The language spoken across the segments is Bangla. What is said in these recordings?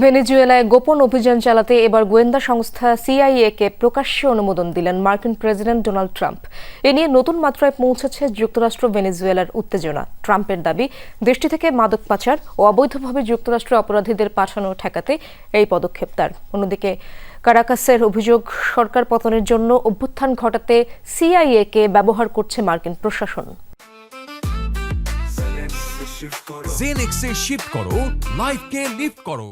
ভেনেজুয়েলায় গোপন অভিযান চালাতে এবার গোয়েন্দা সংস্থা সিআইএ কে প্রকাশ্যে অনুমোদন দিলেন মার্কিন প্রেসিডেন্ট ডোনাল্ড ট্রাম্প। এ নিয়ে নতুন মাত্রায় পৌঁছেছে যুক্তরাষ্ট্র ভেনেজুয়েলার উত্তেজনা। ট্রাম্পের দাবি, দেশটি থেকে মাদক পাচার ও অবৈধভাবে যুক্তরাষ্ট্রে অপরাধীদের পাঠানো ঠেকাতে এই পদক্ষেপ তার। অন্যদিকে, কারাকাসের অভিযোগ, সরকার পতনের জন্য অভ্যুত্থান ঘটাতে সিআইএ কে ব্যবহার করছে মার্কিন প্রশাসন। জেনেক্সে শিফট করো লাইফকে লিফট করো।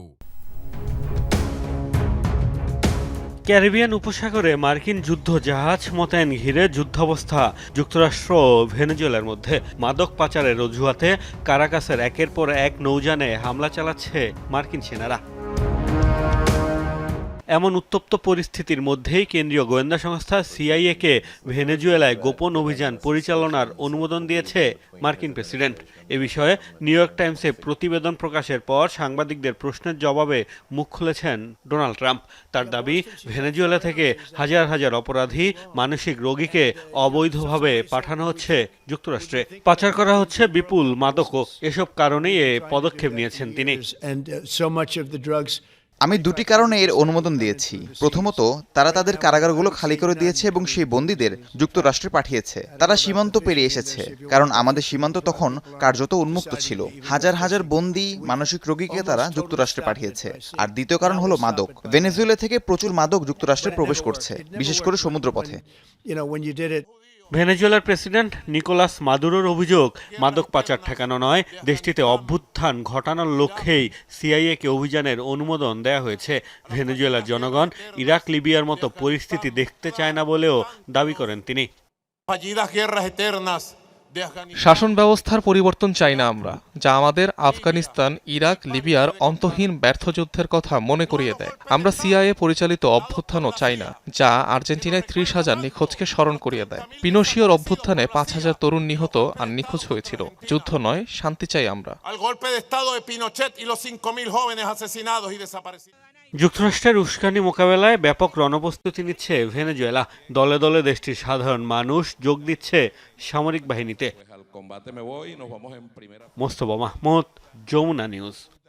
ক্যারিবিয়ান উপসাগরে মার্কিন যুদ্ধ জাহাজ মোতায়েন ঘিরে যুদ্ধাবস্থা, যুক্তরাষ্ট্র ও ভেনেজুয়েলার মধ্যে মাদক পাচারের অজুহাতে কারাকাসের একের পর এক নৌযানে হামলা চালাচ্ছে মার্কিন সেনারা। এমন উত্তপ্ত পরিস্থিতির মধ্যেই কেন্দ্রীয় গোয়েন্দা সংস্থা সিআইএকে ভেনেজুয়েলায় গোপন অভিযান পরিচালনার অনুমোদন দিয়েছে মার্কিন প্রেসিডেন্ট। এ বিষয়ে নিউ ইয়র্ক টাইমসে প্রতিবেদন প্রকাশের পর সাংবাদিকদের প্রশ্নের জবাবে মুখ খুলেছেন ডোনাল্ড ট্রাম্প। তার দাবি, ভেনেজুয়েলা থেকে হাজার হাজার অপরাধী মানসিক রোগীকে অবৈধভাবে পাঠানো হচ্ছে যুক্তরাষ্ট্রে। পাচার করা হচ্ছে বিপুল মাদকও। এসব কারণেই এ পদক্ষেপ নিয়েছেন তিনি। আমি দুটি কারণে এর অনুমোদন দিয়েছি। প্রথমত, তারা তাদের কারাগারগুলো খালি করে দিয়েছে এবং সেই বন্দীদের যুক্তরাষ্ট্রে পাঠিয়েছে। তারা সীমান্ত পেরিয়ে এসেছে, কারণ আমাদের সীমান্ত তখন কার্যত উন্মুক্ত ছিল। হাজার হাজার বন্দী মানসিক রোগীকে তারা যুক্তরাষ্ট্রে পাঠিয়েছে। আর দ্বিতীয় কারণ হলো মাদক। ভেনেজুয়েলা থেকে প্রচুর মাদক যুক্তরাষ্ট্রে প্রবেশ করছে, বিশেষ করে সমুদ্রপথে। ভেনেজুয়েলার প্রেসিডেন্ট নিকোলাস মাদুরোর অভিযোগ, মাদক পাচার ঠেকানো নয়, দেশটিতে অভ্যুত্থান ঘটানোর লক্ষ্যেই সিআইএকে অভিযানের অনুমোদন দেয়া হয়েছে। ভেনেজুয়েলার জনগণ ইরাক, লিবিয়ার মতো পরিস্থিতি দেখতে চায় না বলেও দাবি করেন তিনি। শাসন ব্যবস্থার পরিবর্তন চাই না আমরা, যা আমাদের আফগানিস্তান, ইরাক, লিবিয়ার অন্তহীন ব্যর্থ যুদ্ধের কথা মনে করিয়ে দেয়। আমরা সিআইএ পরিচালিত অভ্যুত্থানও চাই না, যা আর্জেন্টিনায় ত্রিশ হাজার নিখোঁজকে স্মরণ করিয়ে দেয়। পিনোশিওর অভ্যুত্থানে পাঁচ হাজার তরুণ নিহত আর নিখোঁজ হয়েছিল। যুদ্ধ নয়, শান্তি চাই আমরা। Al golpe de Estado de Pinochet y los 5.000 jóvenes asesinados y desaparecidos. যুক্তরাষ্ট্রের উস্কানি মোকাবেলায় ব্যাপক রণপ্রস্তুতি নিচ্ছে ভেনেজুয়েলা। দলে দলে দেশটির সাধারণ মানুষ যোগ দিচ্ছে সামরিক বাহিনীতে। মোস্তবামা মাহমুদ যমুনা নিউজ।